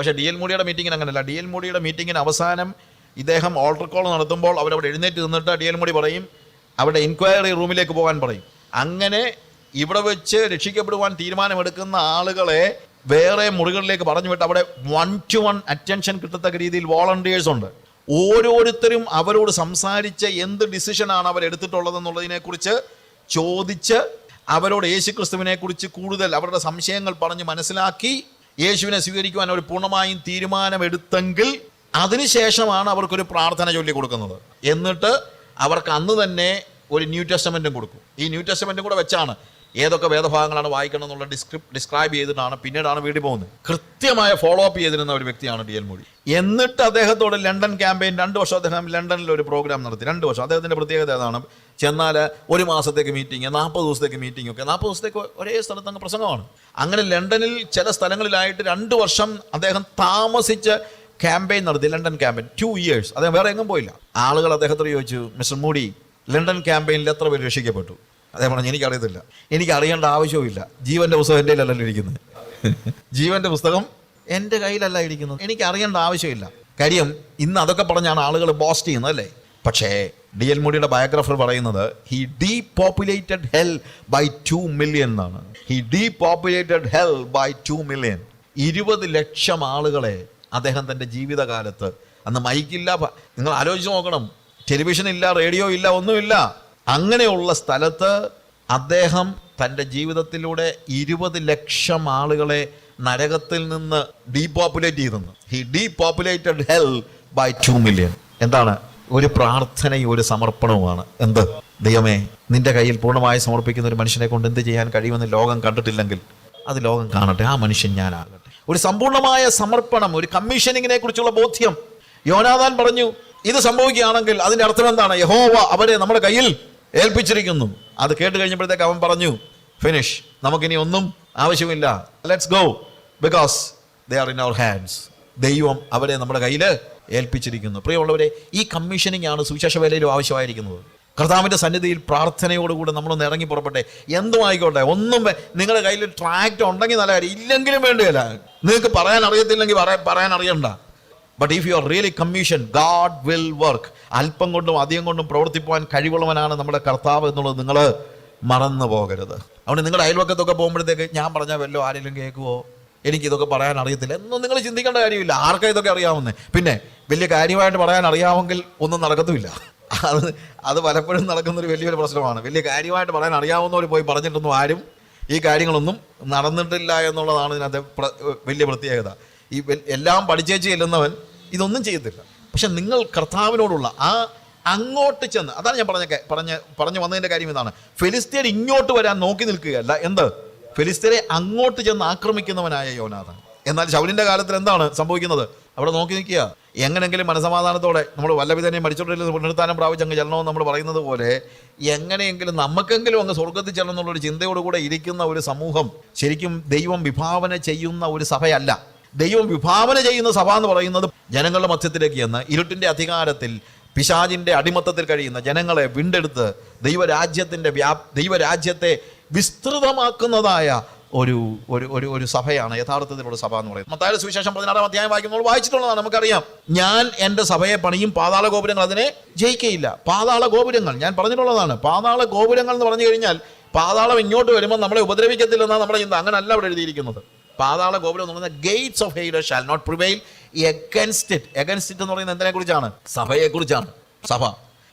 പക്ഷേ D L മോഡിയുടെ മീറ്റിങ്ങിന് അങ്ങനെയല്ല. ഡി എൽ മോഡിയുടെ മീറ്റിങ്ങിന് അവസാനം ഇദ്ദേഹം ഓൾട്ടർ കോൾ നടത്തുമ്പോൾ അവരവിടെ എഴുന്നേറ്റ് നിന്നിട്ട് ഡി എൽ മോഡി പറയും അവരുടെ ഇൻക്വയറി റൂമിലേക്ക് പോകാൻ പറയും. അങ്ങനെ ഇവിടെ വെച്ച് രക്ഷിക്കപ്പെടുവാൻ തീരുമാനമെടുക്കുന്ന ആളുകളെ വേറെ മുറികളിലേക്ക് പറഞ്ഞു വിട്ട് അവിടെ വൺ ടു വൺ അറ്റൻഷൻ കിട്ടത്തക്ക രീതിയിൽ വോളണ്ടിയേഴ്സ് ഉണ്ട്. ഓരോരുത്തരും അവരോട് സംസാരിച്ച് എന്ത് ഡിസിഷനാണ് അവർ എന്നുള്ളതിനെക്കുറിച്ച് കുറിച്ച് ചോദിച്ച് അവരോട് യേശുക്രിസ്തുവിനെ കുറിച്ച് കൂടുതൽ അവരുടെ സംശയങ്ങൾ പറഞ്ഞ് മനസ്സിലാക്കി യേശുവിനെ സ്വീകരിക്കുവാൻ അവർ പൂർണമായും തീരുമാനമെടുത്തെങ്കിൽ അതിനുശേഷമാണ് അവർക്കൊരു പ്രാർത്ഥന ചൊല്ലി കൊടുക്കുന്നത്. എന്നിട്ട് അവർക്ക് അന്ന് തന്നെ ഒരു ന്യൂ ടെസ്റ്റമെന്റും കൊടുക്കും. ഈ ന്യൂ ടെസ്റ്റമെന്റും കൂടെ വെച്ചാണ് ഏതൊക്കെ വേദഭാഗങ്ങളാണ് വായിക്കണം എന്നുള്ള ഡിസ്ക്രിപ് ഡിസ്ക്രൈബ് ചെയ്തിട്ടാണ് പിന്നീടാണ് വീട് പോകുന്നത്. കൃത്യമായ ഫോളോ അപ്പ് ചെയ്തിരുന്ന ഒരു വ്യക്തിയാണ് ഡി എൽ മോഡി എന്നിട്ട് അദ്ദേഹത്തോട് ലണ്ടൻ ക്യാമ്പയിൻ രണ്ട് വർഷം അദ്ദേഹം ലണ്ടനിൽ ഒരു പ്രോഗ്രാം നടത്തി. രണ്ട് വർഷം. അദ്ദേഹത്തിന്റെ പ്രത്യേകത ഏതാണ്? ചെന്നാൽ ഒരു മാസത്തേക്ക് മീറ്റിംഗ് നാൽപ്പത് ദിവസത്തേക്ക് മീറ്റിംഗ് ഒക്കെ. നാൽപ്പത് ദിവസത്തേക്ക് ഒരേ സ്ഥലത്ത് അങ്ങ് പ്രസംഗമാണ്. അങ്ങനെ ലണ്ടനിൽ ചില സ്ഥലങ്ങളിലായിട്ട് രണ്ട് വർഷം അദ്ദേഹം താമസിച്ച് ക്യാമ്പയിൻ നടത്തി. ലണ്ടൻ ക്യാമ്പയിൻ ടു ഇയേഴ്സ് അദ്ദേഹം വേറെ എങ്ങും പോയില്ല. ആളുകൾ അദ്ദേഹത്തോട് ചോദിച്ചു മിസ്റ്റർ മോഡി ലണ്ടൻ ക്യാമ്പയിനിൽ എത്ര പേര് രക്ഷിക്കപ്പെട്ടു? അദ്ദേഹം പറഞ്ഞു എനിക്കറിയത്തില്ല. എനിക്ക് അറിയേണ്ട ആവശ്യവുമില്ല. ജീവന്റെ പുസ്തകം എന്റെ കയ്യിലല്ലല്ലോ ഇരിക്കുന്നത്. ജീവന്റെ പുസ്തകം എന്റെ കയ്യിലല്ല ഇരിക്കുന്നത്. എനിക്ക് അറിയേണ്ട ആവശ്യമില്ല. കാര്യം ഇന്ന് അതൊക്കെ പറഞ്ഞാണ് ആളുകൾ ബോസ്റ്റ് ചെയ്യുന്നത് അല്ലേ? പക്ഷേ ഡി എൽ മോഡിയുടെ ബയോഗ്രാഫർ പറയുന്നത് he depopulated hell by two million എന്നാണ്. He depopulated hell by two million ഇരുപത് ലക്ഷം ആളുകളെ അദ്ദേഹം തന്റെ ജീവിതകാലത്ത് അന്ന് മൈക്കില്ല നിങ്ങൾ ആലോചിച്ച് നോക്കണം. ടെലിവിഷൻ ഇല്ല റേഡിയോ ഇല്ല ഒന്നുമില്ല. അങ്ങനെയുള്ള സ്ഥലത്ത് അദ്ദേഹം തന്റെ ജീവിതത്തിലൂടെ ഇരുപത് ലക്ഷം ആളുകളെ നരകത്തിൽ നിന്ന് ഡീപോപ്പുലേറ്റ് ചെയ്തെന്ന് he depopulated hell by two million എന്താണ്? ഒരു പ്രാർത്ഥനയും ഒരു സമർപ്പണവുമാണ്. എന്ത്? ദൈവമേ നിന്റെ കയ്യിൽ പൂർണമായി സമർപ്പിക്കുന്ന ഒരു മനുഷ്യനെ കൊണ്ട് എന്ത് ചെയ്യാൻ കഴിയുമെന്ന് ലോകം കണ്ടിട്ടില്ലെങ്കിൽ അത് ലോകം കാണട്ടെ ആ മനുഷ്യൻ ഞാനാകട്ടെ. ഒരു സമ്പൂർണമായ സമർപ്പണം ഒരു കമ്മീഷനിങ്ങിനെ കുറിച്ചുള്ള ബോധ്യം. യോനാദാൻ പറഞ്ഞു ഇത് സംഭവിക്കുകയാണെങ്കിൽ അതിന്റെ അർത്ഥം എന്താണ്? യഹോവ അവരെ നമ്മുടെ കയ്യിൽ ഏൽപ്പിച്ചിരിക്കുന്നു. അത് കേട്ട് കഴിഞ്ഞപ്പോഴത്തേക്ക് അവൻ പറഞ്ഞു ഫിനിഷ് നമുക്കിനി ഒന്നും ആവശ്യമില്ല. Let's go because they are in our hands ദൈവം അവരെ നമ്മുടെ കയ്യിൽ ഏൽപ്പിച്ചിരിക്കുന്നു. പ്രിയമുള്ളവരെ ഈ കമ്മീഷനിങ് ആണ് സുവിശേഷ വേലയിലും ആവശ്യമായിരിക്കുന്നത്. കർത്താവിന്റെ സന്നിധിയിൽ പ്രാർത്ഥനയോടുകൂടി നമ്മളൊന്ന് ഇറങ്ങി പുറപ്പെട്ടെ. എന്തും ആയിക്കോട്ടെ ഒന്നും നിങ്ങളുടെ കയ്യിൽ ട്രാക്ട് ഉണ്ടെങ്കിൽ നല്ല കാര്യം ഇല്ലെങ്കിലും വേണ്ടിയല്ല. നിങ്ങൾക്ക് പറയാൻ അറിയത്തില്ലെങ്കിൽ പറയാൻ അറിയണ്ട. But if you are really commission God will work അല്പം കൊണ്ടും അധികം കൊണ്ടും പ്രവർത്തിക്കുവാൻ കഴിവുള്ളവനാണ് നമ്മുടെ കർത്താവ് എന്നുള്ളത് നിങ്ങൾ മറന്നു പോകരുത് അതുകൊണ്ട് നിങ്ങളുടെ അയൽവക്കത്തൊക്കെ പോകുമ്പോഴത്തേക്ക് ഞാൻ പറഞ്ഞാൽ വല്ലോ ആരെങ്കിലും കേൾക്കുമോ എനിക്ക് ഇതൊക്കെ പറയാൻ അറിയത്തില്ല. എന്നും നിങ്ങൾ ചിന്തിക്കേണ്ട കാര്യമില്ല. ആർക്കാ ഇതൊക്കെ അറിയാവുന്നേ? പിന്നെ വലിയ കാര്യമായിട്ട് പറയാൻ അറിയാമെങ്കിൽ ഒന്നും നടക്കത്തുമില്ല. അത് അത് പലപ്പോഴും നടക്കുന്നൊരു വലിയൊരു പ്രശ്നമാണ്. വലിയ കാര്യമായിട്ട് പറയാൻ അറിയാവുന്നവർ പോയി പറഞ്ഞിട്ടൊന്നും ആരും ഈ കാര്യങ്ങളൊന്നും നടന്നിട്ടില്ല എന്നുള്ളതാണ് ഇതിനകത്തെ വലിയ പ്രത്യേകത. ഈ എല്ലാം പഠിച്ചേച്ച് ചെല്ലുന്നവൻ ഇതൊന്നും ചെയ്യത്തില്ല. പക്ഷെ നിങ്ങൾ കർത്താവിനോടുള്ള ആ അങ്ങോട്ട് ചെന്ന് അതാണ് ഞാൻ പറഞ്ഞ പറഞ്ഞ പറഞ്ഞു വന്നതിന്റെ കാര്യം ഇതാണ്. ഫെലിസ്തീൻ ഇങ്ങോട്ട് വരാൻ നോക്കി നിൽക്കുകയല്ല. എന്ത്? ഫെലിസ്തീനെ അങ്ങോട്ട് ചെന്ന് ആക്രമിക്കുന്നവനായ യോനാഥൻ. എന്നാൽ ശൗലിന്റെ കാലത്തിൽ എന്താണ് സംഭവിക്കുന്നത്? അവിടെ നോക്കി നിൽക്കുക. എങ്ങനെങ്കിലും മനസമാധാനത്തോടെ നമ്മൾ വല്ലവിധനെ മരിച്ചോണ്ടിരുന്ന പുനരുത്ഥാനം പ്രാപിച്ചങ്ങ് ചെല്ലണമെന്ന് നമ്മൾ പറയുന്നത് പോലെ എങ്ങനെയെങ്കിലും നമുക്കെങ്കിലും അങ്ങ് സ്വർഗത്തിൽ ചെല്ലണം എന്നുള്ളൊരു ചിന്തയോടുകൂടെ ഇരിക്കുന്ന ഒരു സമൂഹം ശരിക്കും ദൈവം വിഭാവന ചെയ്യുന്ന ഒരു സഭയല്ല. ദൈവം വിഭാവന ചെയ്യുന്ന സഭ എന്ന് പറയുന്നത് ജനങ്ങളുടെ മധ്യത്തിലേക്ക് ചെന്ന് ഇരുട്ടിന്റെ അധികാരത്തിൽ പിശാചിന്റെ അടിമത്തത്തിൽ കഴിയുന്ന ജനങ്ങളെ വീണ്ടെടുത്ത് ദൈവരാജ്യത്തിന്റെ വ്യാ ദൈവരാജ്യത്തെ വിസ്തൃതമാക്കുന്നതായ ഒരു ഒരു ഒരു ഒരു സഭയാണ് യഥാർത്ഥത്തിലുള്ള സഭ എന്ന് പറയുന്നത്. മത്തായ സുവിശേഷം പതിനാറാം അധ്യായം വായിക്കുമ്പോൾ വായിച്ചിട്ടുള്ളതാണ് നമുക്കറിയാം. ഞാൻ എന്റെ സഭയെ പണിയും പാതാള ഗോപുരങ്ങൾ അതിനെ ജയിക്കയില്ല. പാതാള ഗോപുരങ്ങൾ ഞാൻ പറഞ്ഞിട്ടുള്ളതാണ്. പാതാള ഗോപുരങ്ങൾ എന്ന് പറഞ്ഞു കഴിഞ്ഞാൽ പാതാളം ഇങ്ങോട്ട് വരുമ്പോൾ നമ്മളെ ഉപദ്രവിക്കത്തില്ലെന്നാണ് നമ്മുടെ ചിന്ത അങ്ങനല്ല അവിടെ എഴുതിയിരിക്കുന്നത്. പാതാള ഗോപുരം എന്ന് പറയുന്നത് gates of Hades shall not prevail against it against it എന്ന് പറയുന്നത് എന്തിനെ കുറിച്ചാണ് സഭയെ കുറിച്ചാണ് സഭ.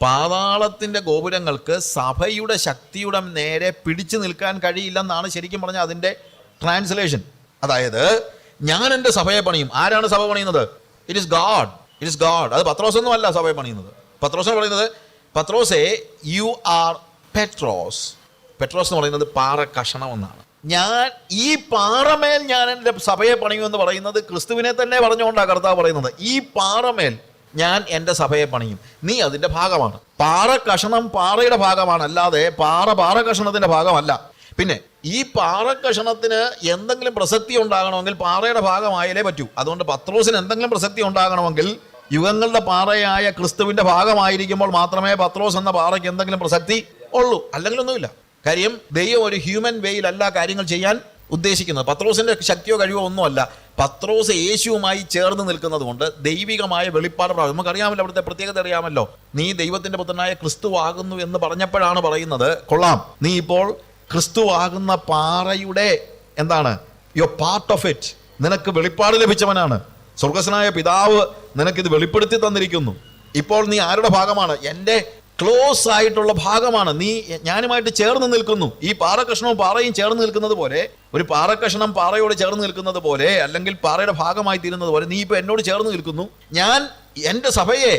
പാതാളത്തിന്റെ ഗോപുരങ്ങൾക്ക് സഭയുടെ ശക്തിയുടെ നേരെ പിടിച്ചു നിൽക്കാൻ കഴിയില്ലെന്നാണ് ശരിക്കും പറഞ്ഞാൽ അതിന്റെ ട്രാൻസ്ലേഷൻ അതായത് ഞാൻ എന്റെ സഭയെ പണിയും. ആരാണ് സഭ പണിയുന്നത്? It is God it is God അത് പത്രോസൊന്നും അല്ല സഭയെ പണിയുന്നത്. പത്രോസ് പറയുന്നത് പത്രോസേ യു ആർ പെട്രോസ് പെട്രോസ് എന്ന് പറയുന്നത് പാറ കഷണം എന്നാണ്. ഞാൻ ഈ പാറമേൽ ഞാൻ എന്റെ സഭയെ പണിയുമെന്ന് പറയുന്നത് ക്രിസ്തുവിനെ തന്നെ പറഞ്ഞുകൊണ്ടാണ് കർത്താവ് പറയുന്നത്. ഈ പാറമേൽ ഞാൻ എന്റെ സഭയെ പണിയും. നീ അതിന്റെ ഭാഗമാണ്. പാറ കഷണം പാറയുടെ ഭാഗമാണ്. അല്ലാതെ പാറ പാറ കഷണത്തിന്റെ ഭാഗമല്ല. പിന്നെ ഈ പാറ കഷണത്തിന് എന്തെങ്കിലും പ്രസക്തി ഉണ്ടാകണമെങ്കിൽ പാറയുടെ ഭാഗമായാലേ പറ്റൂ. അതുകൊണ്ട് പത്രോസിന് എന്തെങ്കിലും പ്രസക്തി ഉണ്ടാകണമെങ്കിൽ യുഗങ്ങളുടെ പാറയായ ക്രിസ്തുവിന്റെ ഭാഗമായിരിക്കുമ്പോൾ മാത്രമേ പത്രോസ് എന്ന പാറയ്ക്ക് എന്തെങ്കിലും പ്രസക്തി ഉള്ളൂ. അല്ലെങ്കിൽ ഒന്നുമില്ല കാര്യം ദൈവം ഒരു ഹ്യൂമൻ വേയിൽ അല്ല കാര്യങ്ങൾ ചെയ്യാൻ ഉദ്ദേശിക്കുന്നത്. പത്രോസിന്റെ ശക്തിയോ കഴിവോ ഒന്നുമല്ല. പത്രോസ് യേശുവുമായി ചേർന്ന് നിൽക്കുന്നത് കൊണ്ട് ദൈവികമായ വെളിപ്പാട് പ്രാപിക്കും. നമുക്കറിയാമല്ലോ അവിടുത്തെ പ്രത്യേകത അറിയാമല്ലോ. നീ ദൈവത്തിന്റെ പുത്രനായ ക്രിസ്തു ആകുന്നു എന്ന് പറഞ്ഞപ്പോഴാണ് പറയുന്നത്. കൊള്ളാം. നീ ഇപ്പോൾ ക്രിസ്തു ആകുന്ന പാറയുടെ എന്താണ് യോ പാർട്ട് ഓഫ് ഇറ്റ് നിനക്ക് വെളിപ്പാട് ലഭിച്ചവനാണ്. സ്വർഗസ്വനായ പിതാവ് നിനക്കിത് വെളിപ്പെടുത്തി തന്നിരിക്കുന്നു. ഇപ്പോൾ നീ ആരുടെ ഭാഗമാണ്? എന്റെ ക്ലോസ് ആയിട്ടുള്ള ഭാഗമാണ്. നീ ഞാനുമായിട്ട് ചേർന്ന് നിൽക്കുന്നു. ഈ പാറക്കഷ്ണവും പാറയും ചേർന്ന് നിൽക്കുന്നത് പോലെ ഒരു പാറക്കഷ്ണം പാറയോട് ചേർന്ന് നിൽക്കുന്നത് പോലെ അല്ലെങ്കിൽ പാറയുടെ ഭാഗമായി തീരുന്നത് പോലെ നീ ഇപ്പോൾ എന്നോട് ചേർന്ന് നിൽക്കുന്നു. ഞാൻ എന്റെ സഭയെ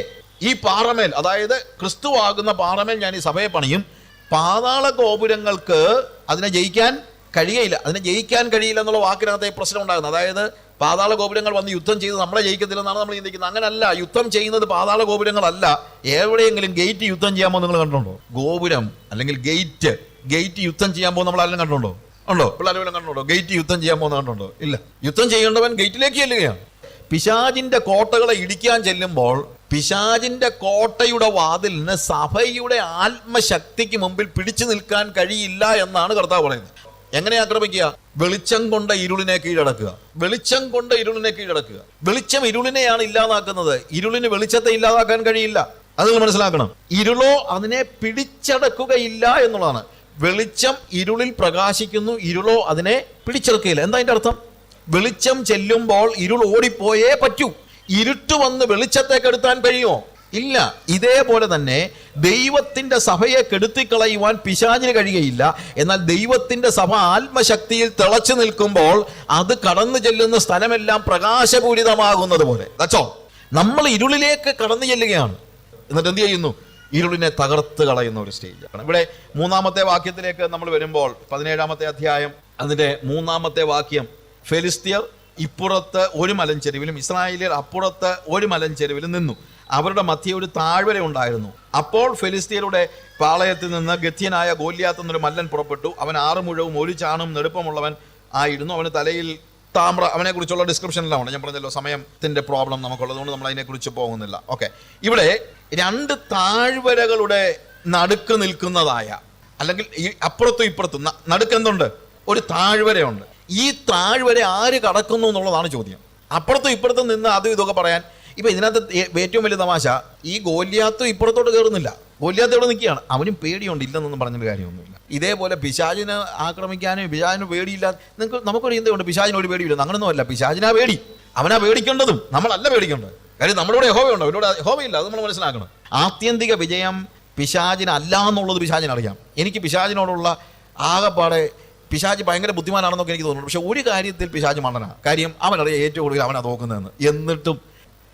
ഈ പാറമേൽ അതായത് ക്രിസ്തുവാകുന്ന പാറമേൽ ഞാൻ ഈ സഭയെ പണിയും. പാതാള ഗോപുരങ്ങൾക്ക് അതിനെ ജയിക്കാൻ കഴിയയില്ല. അതിനെ ജയിക്കാൻ കഴിയില്ല എന്നുള്ള വാക്കിനകത്ത് പ്രശ്നം ഉണ്ടാകുന്നത്. അതായത് പാതാള ഗോപുരങ്ങൾ വന്ന് യുദ്ധം ചെയ്ത് നമ്മളെ ജയിക്കത്തില്ലെന്നാണ് നമ്മൾ ചിന്തിക്കുന്നത്. അങ്ങനല്ല യുദ്ധം ചെയ്യുന്നത് പാതാള ഗോപുരങ്ങളല്ല. എവിടെയെങ്കിലും ഗേറ്റ് യുദ്ധം ചെയ്യാൻ പോകുന്ന നിങ്ങൾ കണ്ടിട്ടുണ്ടോ? ഗോപുരം അല്ലെങ്കിൽ ഗേറ്റ് ഗേറ്റ് യുദ്ധം ചെയ്യാൻ പോകുന്ന നമ്മൾ ആരെങ്കിലും കണ്ടിട്ടുണ്ടോ? ഉണ്ടോ? പിള്ളേരെല്ലാം കണ്ടിട്ടുണ്ടോ? ഗേറ്റ് യുദ്ധം ചെയ്യാൻ പോകുന്ന കണ്ടിട്ടുണ്ടോ? ഇല്ല. യുദ്ധം ചെയ്യേണ്ടവൻ ഗേറ്റിലേക്ക് ചെല്ലുകയാണ്. പിശാജിന്റെ കോട്ടകളെ ഇടിക്കാൻ ചെല്ലുമ്പോൾ പിശാജിന്റെ കോട്ടയുടെ വാതിലിന് സഭയുടെ ആത്മശക്തിക്ക് മുമ്പിൽ പിടിച്ചു നിൽക്കാൻ കഴിയില്ല എന്നാണ് കർത്താവ് പറയുന്നത്. എങ്ങനെ ആക്രമിക്കുക? വെളിച്ചം കൊണ്ട ഇരുളിനെ കീഴടക്കുക. വെളിച്ചം കൊണ്ട് ഇരുളിനെ കീഴടക്കുക. വെളിച്ചം ഇരുളിനെയാണ് ഇല്ലാതാക്കുന്നത്. ഇരുളിന് വെളിച്ചത്തെ ഇല്ലാതാക്കാൻ കഴിയില്ല. അത് നിങ്ങൾ മനസ്സിലാക്കണം. ഇരുളോ അതിനെ പിടിച്ചടക്കുകയില്ല എന്നുള്ളതാണ്. വെളിച്ചം ഇരുളിൽ പ്രകാശിക്കുന്നു ഇരുളോ അതിനെ പിടിച്ചെടുക്കുകയില്ല. എന്താ അതിന്റെ അർത്ഥം? വെളിച്ചം ചെല്ലുമ്പോൾ ഇരുൾ ഓടിപ്പോയേ പറ്റൂ. ഇരുട്ട് വന്ന് വെളിച്ചത്തെ കെടുത്താൻ കഴിയുമോ? ഇല്ല. ഇതേപോലെ തന്നെ ദൈവത്തിന്റെ സഭയെ കെടുത്തിക്കളയുവാൻ പിശാചിന് കഴിയുകയില്ല. എന്നാൽ ദൈവത്തിന്റെ സഭ ആത്മശക്തിയിൽ തിളച്ചു നിൽക്കുമ്പോൾ അത് കടന്നു ചെല്ലുന്ന സ്ഥലമെല്ലാം പ്രകാശപൂരിതമാകുന്നത് പോലെ. നമ്മൾ ഇരുളിലേക്ക് കടന്നു ചെല്ലുകയാണ്. എന്നിട്ട് എന്ത് ചെയ്യുന്നു? ഇരുളിനെ തകർത്ത് കളയുന്ന ഒരു സ്റ്റേജാണ് ഇവിടെ മൂന്നാമത്തെ വാക്യത്തിലേക്ക് നമ്മൾ വരുമ്പോൾ പതിനേഴാമത്തെ അധ്യായം അതിന്റെ മൂന്നാമത്തെ വാക്യം ഫെലിസ്തീയർ ഇപ്പുറത്ത് ഒരു മലഞ്ചെരുവിലും ഇസ്രായേലിയർ അപ്പുറത്ത് ഒരു മലഞ്ചെരുവിലും നിന്നു. അവരുടെ മധ്യ ഒരു താഴ്വര ഉണ്ടായിരുന്നു. അപ്പോൾ ഫെലിസ്തീനയുടെ പാളയത്തിൽ നിന്ന് ഗത്യനായ ഗോല്യാത്ത് എന്നൊരു മല്ലൻ പുറപ്പെട്ടു. അവൻ ആറ് മുഴവും ഒരു ചാണും നെടുപ്പമുള്ളവൻ ആയിരുന്നു. അവന് തലയിൽ താമ്ര അവനെ കുറിച്ചുള്ള ഡിസ്ക്രിപ്ഷനിലാണ് ഉണ്ട് ഞാൻ പറഞ്ഞല്ലോ സമയത്തിന്റെ പ്രോബ്ലം നമുക്കുള്ളതുകൊണ്ട് നമ്മൾ അതിനെക്കുറിച്ച് പോകുന്നില്ല. ഓക്കെ. ഇവിടെ രണ്ട് താഴ്വരകളുടെ നടുക്ക് നിൽക്കുന്നതായ അല്ലെങ്കിൽ ഈ അപ്പുറത്തും ഇപ്പുറത്തും നടുക്ക് എന്തുണ്ട്? ഒരു താഴ്വരയുണ്ട്. ഈ താഴ്വര ആര് കടക്കുന്നു എന്നുള്ളതാണ് ചോദ്യം. അപ്പുറത്തും ഇപ്പുറത്തും നിന്ന് അതും ഇതൊക്കെ പറയാൻ ഇപ്പൊ ഇതിനകത്ത് ഏറ്റവും വലിയ തമാശ ഈ ഗോല്യാത്തും ഇപ്പുറത്തോട്ട് കയറുന്നില്ല ഗോല്യാത്ത് ഇവിടെ നിൽക്കുകയാണ്? അവനും പേടിയുണ്ട് ഇല്ലെന്നൊന്നും പറഞ്ഞൊരു കാര്യമൊന്നുമില്ല. ഇതേപോലെ പിശാചിനെ ആക്രമിക്കാനും പിശാചിന് പേടിയില്ല നിങ്ങൾക്ക് നമുക്കൊരു ചിന്തയുണ്ട് പിശാചിന് ഒരു പേടിയില്ല അങ്ങനൊന്നും അല്ല പിശാചിനാ പേടി. അവനാ പേടിക്കേണ്ടതും. നമ്മളല്ല പേടിക്കേണ്ടത്. കാര്യം നമ്മുടെ ഇവിടെ യഹോവയുണ്ട് അവരോട് ഹോമയില്ല അത് നമ്മൾ മനസ്സിലാക്കണം. ആത്യന്തിക വിജയം പിശാചിനല്ല എന്നുള്ളത് പിശാചിനറിയാം എനിക്ക് പിശാചിനോടുള്ള ആകെപ്പാടെ പിശാജ് ഭയങ്കര ബുദ്ധിമാനാണെന്നൊക്കെ എനിക്ക് തോന്നുന്നു. പക്ഷെ ഒരു കാര്യത്തിൽ പിശാജ് മണ്ടനാണ് കാര്യം അവനറിയാം ഏറ്റവും കൂടുതൽ അവനാ തോക്കുന്നതെന്ന്. എന്നിട്ടും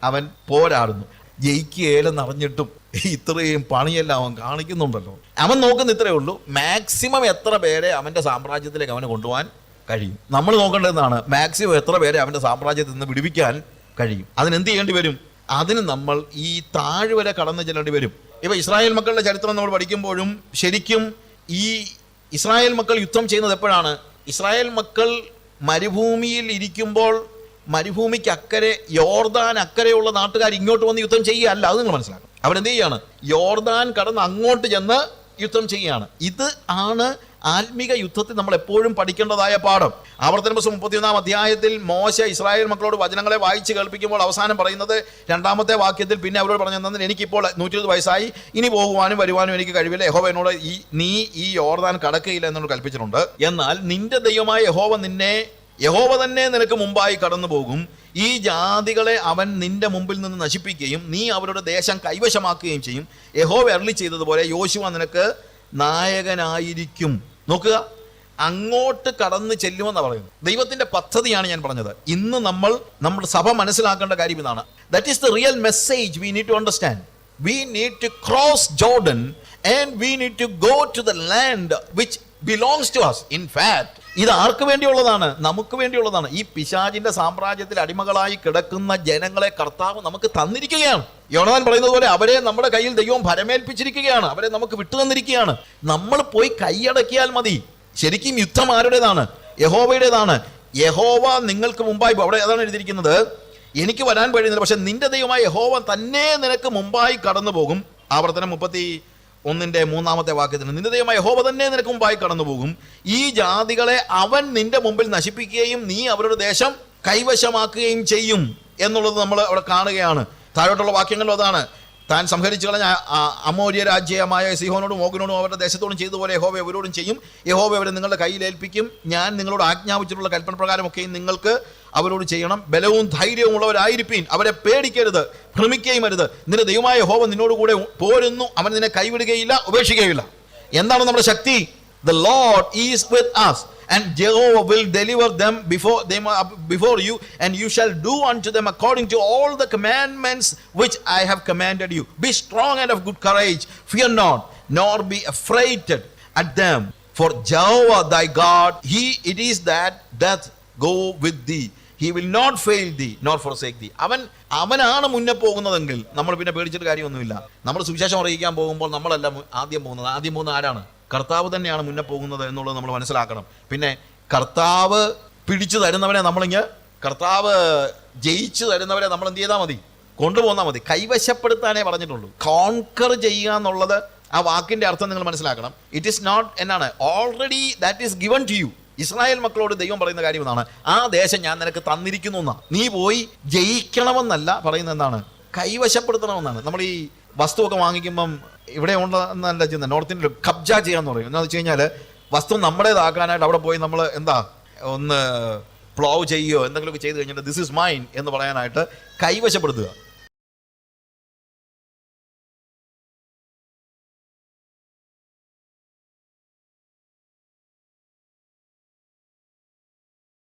അവൻ പോരാടുന്നു. ജയിക്കുകയില്ലെന്ന് അറിഞ്ഞിട്ടും ഇത്രയും പണിയെല്ലാം അവൻ കാണിക്കുന്നുണ്ടല്ലോ. അവൻ നോക്കുന്ന ഇത്രയേ ഉള്ളൂ. മാക്സിമം എത്ര പേരെ അവന്റെ സാമ്രാജ്യത്തിലേക്ക് അവനെ കൊണ്ടുപോകാൻ കഴിയും? നമ്മൾ നോക്കേണ്ടതെന്നാണ് മാക്സിമം എത്ര പേരെ അവന്റെ സാമ്രാജ്യത്തിൽ നിന്ന് വിടുവിക്കാൻ കഴിയും? അതിനെന്ത് ചെയ്യേണ്ടി വരും? അതിന് നമ്മൾ ഈ താഴ്വര കടന്നു ചെല്ലേണ്ടി വരും. ഇപ്പൊ ഇസ്രായേൽ മക്കളുടെ ചരിത്രം നമ്മൾ പഠിക്കുമ്പോഴും ശരിക്കും ഈ ഇസ്രായേൽ മക്കൾ യുദ്ധം ചെയ്യുന്നത് എപ്പോഴാണ്? ഇസ്രായേൽ മക്കൾ മരുഭൂമിയിൽ ഇരിക്കുമ്പോൾ മരുഭൂമിക്ക് അക്കരെ യോർദാൻ അക്കരെയുള്ള നാട്ടുകാർ ഇങ്ങോട്ട് വന്ന് യുദ്ധം ചെയ്യുകയല്ല. അത് നിങ്ങൾ മനസ്സിലാക്കണം. അവരെന്ത് ചെയ്യാണ്? യോർദാൻ കടന്ന് അങ്ങോട്ട് ചെന്ന് യുദ്ധം ചെയ്യുകയാണ്. ഇത് ആണ് ആത്മീക യുദ്ധത്തിൽ നമ്മൾ എപ്പോഴും പഠിക്കേണ്ടതായ പാഠം. ആവർത്തന പുസ്തകം മുപ്പത്തിയൊന്നാം അധ്യായത്തിൽ മോശ ഇസ്രായേൽ മക്കളോട് വചനങ്ങളെ വായിച്ച് കേൾപ്പിക്കുമ്പോൾ അവസാനം പറയുന്നത് രണ്ടാമത്തെ വാക്യത്തിൽ പിന്നെ അവരോട് പറഞ്ഞു തന്നെ എനിക്കിപ്പോൾ നൂറ്റി ഇരുപത് വയസ്സായി ഇനി പോകുവാനും വരുവാനും എനിക്ക് കഴിവില്ല. യഹോവ എന്നോട് ഈ നീ ഈ യോർദാൻ കടക്കുകയില്ല എന്നോട് കൽപ്പിച്ചിട്ടുണ്ട്. എന്നാൽ നിന്റെ ദൈവമായ യഹോവ നിന്നെ യഹോവ തന്നെ നിനക്ക് മുമ്പായി കടന്നു പോകും ഈ ജാതികളെ അവൻ നിന്റെ മുമ്പിൽ നിന്ന് നശിപ്പിക്കുകയും നീ അവരുടെ ദേശം കൈവശമാക്കുകയും ചെയ്യും. യഹോ വെറളി ചെയ്തതുപോലെ യോശുവ നിനക്ക് നായകനായിരിക്കും. നോക്കുക. അങ്ങോട്ട് കടന്ന് ചെല്ലുമെന്ന് പറയുന്നു ദൈവത്തിന്റെ പദ്ധതിയാണ് ഞാൻ പറഞ്ഞത്. ഇന്ന് നമ്മൾ നമ്മുടെ സഭ മനസ്സിലാക്കേണ്ട കാര്യം ഇതാണ്. That is the real message we need to understand we need to cross Jordan and we need to go to the land which belongs to us in fact ഇത് ആർക്ക് വേണ്ടിയുള്ളതാണ്? നമുക്ക് വേണ്ടിയുള്ളതാണ്. ഈ പിശാചിന്റെ സാമ്രാജ്യത്തിൽ അടിമകളായി കിടക്കുന്ന ജനങ്ങളെ കർത്താവ് നമുക്ക് തന്നിരിക്കുകയാണ്. യോണാൻ പറയുന്നത് പോലെ അവരെ നമ്മുടെ കയ്യിൽ ദൈവം ഭരമേൽപ്പിച്ചിരിക്കുകയാണ്. അവരെ നമുക്ക് വിട്ടു തന്നിരിക്കുകയാണ്. നമ്മൾ പോയി കൈയടക്കിയാൽ മതി. ശരിക്കും യുദ്ധം ആരുടേതാണ്? യഹോവയുടേതാണ്. യഹോവ നിങ്ങൾക്ക് മുമ്പായി അവിടെ അതാണ് എഴുതിയിരിക്കുന്നത്. എനിക്ക് വരാൻ കഴിയുന്നില്ല പക്ഷെ നിന്റെ ദൈവമായ യഹോവ തന്നെ നിനക്ക് മുമ്പായി കടന്നു പോകും ആവർത്തനം മുപ്പത്തി ഒന്നിന്റെ മൂന്നാമത്തെ വാക്യത്തിന് നിന്റെ ദൈവമായ ഹോബ തന്നെ നിനക്ക് മുമ്പായി കടന്നു പോകും ഈ ജാതികളെ അവൻ നിന്റെ മുമ്പിൽ നശിപ്പിക്കുകയും നീ അവരുടെ ദേശം കൈവശമാക്കുകയും ചെയ്യും. എന്നുള്ളത് നമ്മൾ അവിടെ കാണുകയാണ്. താഴോട്ടുള്ള വാക്യങ്ങളിലും അതാണ്. താൻ സംഹരിച്ചു കളഞ്ഞ അമോര്യ രാജ്യമായ സിഹോനോടും ഓഗിനോടും അവരുടെ ദേശത്തോടും ചെയ്തതുപോലെ യഹോവ അവരോടും ചെയ്യും. യഹോവ അവരെ നിങ്ങളുടെ കയ്യിൽ ഏൽപ്പിക്കും. ഞാൻ നിങ്ങളോട് ആജ്ഞാപിച്ചിട്ടുള്ള കൽപ്പന പ്രകാരമൊക്കെയും നിങ്ങൾക്ക് അവരോട് ചെയ്യണം. ബലവും ധൈര്യവും ഉള്ളവരായിരിപ്പീൻ. അവരെ പേടിക്കരുത്. ഭ്രമിക്കുകയും അരുത്. നിന്റെ ദൈവമായ ഹോവൻ നിന്നോട് കൂടെ പോരുന്നു. അവൻ നിന്നെ കൈവിടുകയില്ല ഉപേക്ഷിക്കുകയില്ല. എന്താണ് നമ്മുടെ ശക്തി? The Lord is with us and Jehovah will deliver them before before you and you shall do unto them according to all the commandments which I have commanded you be strong and of good courage fear not nor be afraid at them for Jehovah thy God he it is that doth go with thee thee will not fail thee not for forsake thee അവൻ അവനാണ് മുന്നേ പോകുന്നതെങ്കിൽ നമ്മൾ പിന്നെ പേടിച്ചിട്ട് കാര്യമൊന്നുമില്ല. നമ്മൾ സുവിശേഷം അറിയിക്കാൻ പോകുമ്പോൾ നമ്മളല്ല ആദ്യം പോകുന്നത്. ആദ്യം പോകുന്ന ആരാണ്? കർത്താവ് തന്നെയാണ് മുന്നേ പോകുന്നത് എന്നുള്ളത് നമ്മൾ മനസ്സിലാക്കണം. പിന്നെ കർത്താവ് പിടിച്ചു തരുന്നവനെ നമ്മളിങ്ങ് കർത്താവ് ജയിച്ചു തരുന്നവരെ നമ്മൾ എന്ത് ചെയ്താൽ മതി? കൊണ്ടുപോന്നാൽ മതി. കൈവശപ്പെടുത്താനേ പറഞ്ഞിട്ടുള്ളൂ. കോൺകർ ചെയ്യുക എന്നുള്ളത് ആ വാക്കിന്റെ അർത്ഥം നിങ്ങൾ മനസ്സിലാക്കണം. ഇറ്റ് ഈസ് നോട്ട് എന്നാണ്. Already that is given to you Israel മക്കളോട് ദൈവം പറയുന്ന കാര്യം എന്നാണ് ആ ദേശം ഞാൻ നിനക്ക് തന്നിരിക്കുന്നു എന്നാ. നീ പോയി ജയിക്കണമെന്നല്ല പറയുന്നത് എന്താണ്? കൈവശപ്പെടുത്തണമെന്നാണ്. നമ്മൾ ഈ വസ്തുവൊക്കെ വാങ്ങിക്കുമ്പം ഇവിടെ ഉണ്ടെന്നല്ല ചെയ്യുന്നത്. നോർത്ത് ഇന്ത്യയിൽ കബ്ജ ചെയ്യാന്ന് പറയും. എന്താണെന്ന് വെച്ച് കഴിഞ്ഞാൽ വസ്തു നമ്മുടേതാക്കാനായിട്ട് അവിടെ പോയി നമ്മൾ എന്താ ഒന്ന് പ്ലോവ് ചെയ്യുകയോ എന്തെങ്കിലുമൊക്കെ ചെയ്ത് കഴിഞ്ഞിട്ട് ദിസ് ഇസ് മൈൻ എന്ന് പറയാനായിട്ട് കൈവശപ്പെടുത്തുക.